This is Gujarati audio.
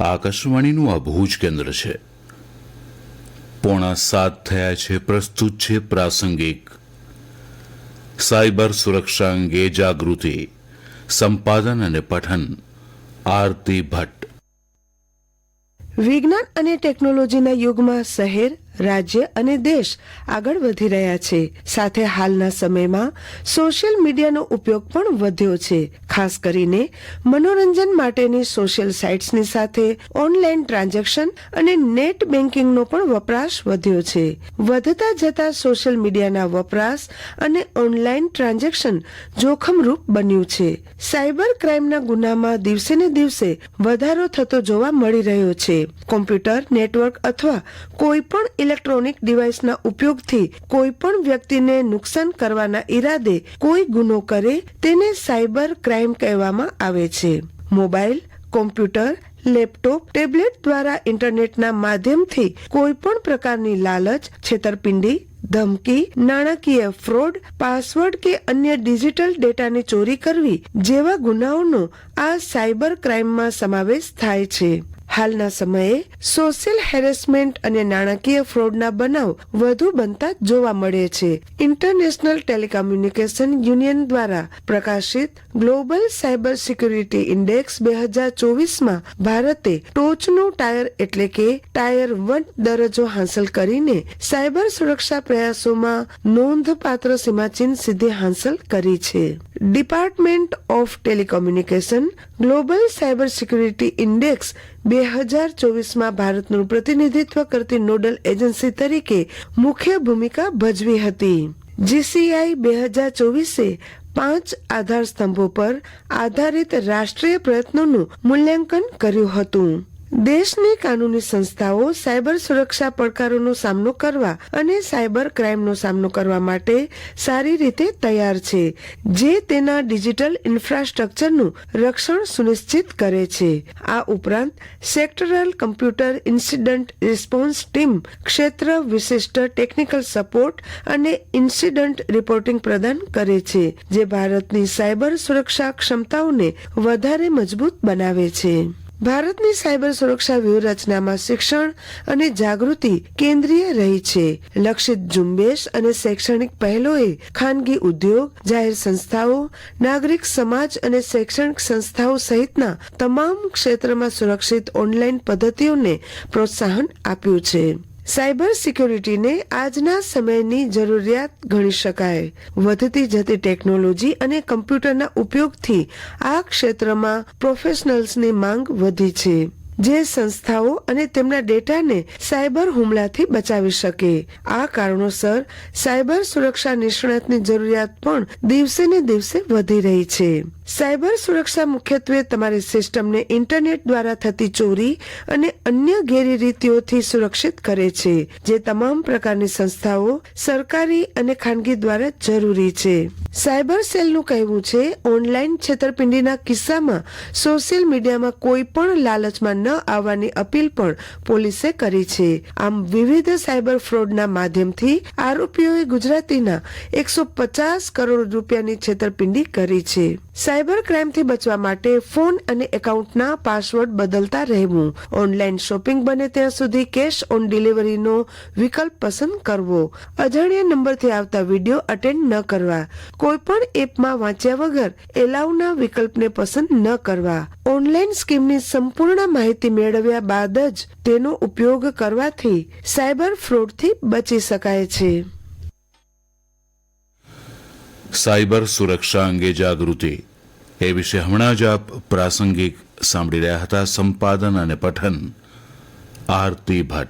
આકાશવાણીનું આ ભુજ કેન્દ્ર છે. પોણા સાત થયા છે, પ્રસ્તુત છે પ્રાસંગિક. સાયબર સુરક્ષા અંગે જાગૃતિ, સંપાદન અને પઠન, આરતી ભટ્ટ. વિજ્ઞાન અને ટેકનોલોજીના યુગમાં શહેર રાજ્ય અને દેશ આગળ વધી રહ્યા છે. સાથે હાલના સમયમાં સોશિયલ મીડિયાનો ઉપયોગ પણ વધ્યો છે. ખાસ કરીને મનોરંજન માટેની સોશિયલ સાઇટ્સની સાથે ઓનલાઈન ટ્રાન્ઝેક્શન અને નેટ બેન્કિંગનો પણ વપરાશ વધ્યો છે. વધતા જતા સોશિયલ મીડિયાના વપરાશ અને ઓનલાઈન ટ્રાન્ઝેક્શન જોખમરૂપ બન્યું છે. સાયબર ક્રાઇમના ગુનામાં દિવસે ને દિવસે વધારો થતો જોવા મળી રહ્યો છે. કોમ્પ્યુટર નેટવર્ક અથવા કોઈ પણ ઇલેક્ટ્રોનિક ડિવાઇસના ઉપયોગથી કોઈ પણ વ્યક્તિને નુકસાન કરવાના ઈરાદે કોઈ ગુનો કરે તેને સાયબર ક્રાઇમ કહેવામાં આવે છે. મોબાઈલ કોમ્પ્યુટર, લેપટોપ, ટેબ્લેટ દ્વારા ઇન્ટરનેટના માધ્યમથી કોઈ પણ પ્રકારની લાલચ, છેતરપિંડી, ધમકી, નાણાકીય ફ્રોડ, પાસવર્ડ કે અન્ય ડિજિટલ ડેટાની ચોરી કરવી જેવા ગુનાઓનો આ સાયબર ક્રાઇમમાં સમાવેશ થાય છે. હાલના સમયે સોશિયલ હેરેસમેન્ટ અને નાણાકીય ફ્રોડના બનાવ વધુ બનતા જોવા મળે છે. ઇન્ટરનેશનલ ટેલિકોમ્યુનિકેશન યુનિયન દ્વારા પ્રકાશિત ગ્લોબલ સાયબર સિક્યુરિટી ઇન્ડેક્સ બે હજાર ચોવીસમાં ભારતે ટોચનું ટાયર એટલે કે ટાયર વન દરજ્જો હાંસલ કરીને સાયબર સુરક્ષા પ્રયાસોમાં નોંધપાત્ર સીમાચિહ્ન સિદ્ધિ હાંસલ કરી છે. Department of telecommunication global cyber security index બે હજાર ચોવીસમાં ભારતનું પ્રતિનિધિત્વ કરતી નોડલ એજન્સી તરીકે મુખ્ય ભૂમિકા ભજવી હતી. જીસીઆઈ બે હજાર ચોવીસે પાંચ આધાર સ્તંભો પર આધારિત રાષ્ટ્રીય પ્રયત્નોનું મૂલ્યાંકન કર્યું હતું. દેશની કાનૂની સંસ્થાઓ સાયબર સુરક્ષા પડકારોનો સામનો કરવા અને સાયબર ક્રાઇમનો સામનો કરવા માટે સારી રીતે તૈયાર છે, જે તેના ડિજિટલ ઇન્ફ્રાસ્ટ્રક્ચરનું રક્ષણ સુનિશ્ચિત કરે છે. આ ઉપરાંત, sectoral computer incident response team ક્ષેત્ર વિશિષ્ટ ટેકનિકલ સપોર્ટ અને ઇન્સિડન્ટ રિપોર્ટિંગ પ્રદાન કરે છે, જે ભારતની સાયબર સુરક્ષા ક્ષમતાઓને વધારે મજબૂત બનાવે છે. ભારતની સાયબર સુરક્ષા વ્યૂહરચનામાં શિક્ષણ અને જાગૃતિ કેન્દ્રીય રહી છે. લક્ષિત ઝુંબેશ અને શૈક્ષણિક પહેલોએ ખાનગી ઉદ્યોગ, જાહેર સંસ્થાઓ, નાગરિક સમાજ અને શૈક્ષણિક સંસ્થાઓ સહિતના તમામ ક્ષેત્રમાં સુરક્ષિત ઓનલાઈન પદ્ધતિઓને પ્રોત્સાહન આપ્યું છે. સાયબર સિક્યોરિટીને આજના સમયની જરૂરિયાત ગણી શકાય. વધતી જતી ટેકનોલોજી અને કમ્પ્યુટરના ઉપયોગથી આ ક્ષેત્રમાં પ્રોફેશનલ્સની માંગ વધી છે. જે સંસ્થાઓ અને તેમના ડેટાને સાયબર હુમલાથી બચાવી શકે. આ કારણોસર સાયબર સુરક્ષા નિષ્ણાતની જરૂરિયાત પણ દિવસે ને દિવસે વધી રહી છે. સાયબર સુરક્ષા મુખ્યત્વે તમારી સિસ્ટમને ઇન્ટરનેટ દ્વારા થતી ચોરી અને અન્ય ગેરરીતિઓથી સુરક્ષિત કરે છે, જે તમામ પ્રકારની સંસ્થાઓ સરકારી અને ખાનગી દ્વારા જરૂરી છે. સાયબર સેલનું કહેવું છે, ઓનલાઈન છેતરપિંડીના કિસ્સામાં સોશિયલ મીડિયામાં કોઈ પણ લાલચમાં ન આવવાની અપીલ પણ પોલીસે કરી છે. આમ વિવિધ સાયબર ફ્રોડના માધ્યમથી આરોપીઓએ ગુજરાતીના એકસો પચાસ કરોડ રૂપિયાની છેતરપિંડી કરી છે. સાયબર ક્રાઇમથી બચવા માટે ફોન અને એકાઉન્ટના પાસવર્ડ બદલતા રહેવું. ઓનલાઈન શોપિંગ બને ત્યાં સુધી કેશ ઓન ડિલિવરીનો વિકલ્પ પસંદ કરવો. અજાણ્યા નંબરથી આવતા વીડિયો અટેન્ડ ન કરવા. કોઈ પણ એપમાં વાંચ્યા વગર એલાઉના વિકલ્પને પસંદ ન કરવા. ઓનલાઈન સ્કીમની સંપૂર્ણ માહિતી મેળવ્યા બાદ જ તેનો ઉપયોગ કરવાથી સાયબર ફ્રોડથી બચી શકાય છે. સાયબર સુરક્ષા અંગે જાગૃતિ. એ વિશે હમણાં જ આપ પ્રાસંગિક સાંભળી રહ્યા હતા સંપાદન અને પઠન. આરતી ભટ્ટ.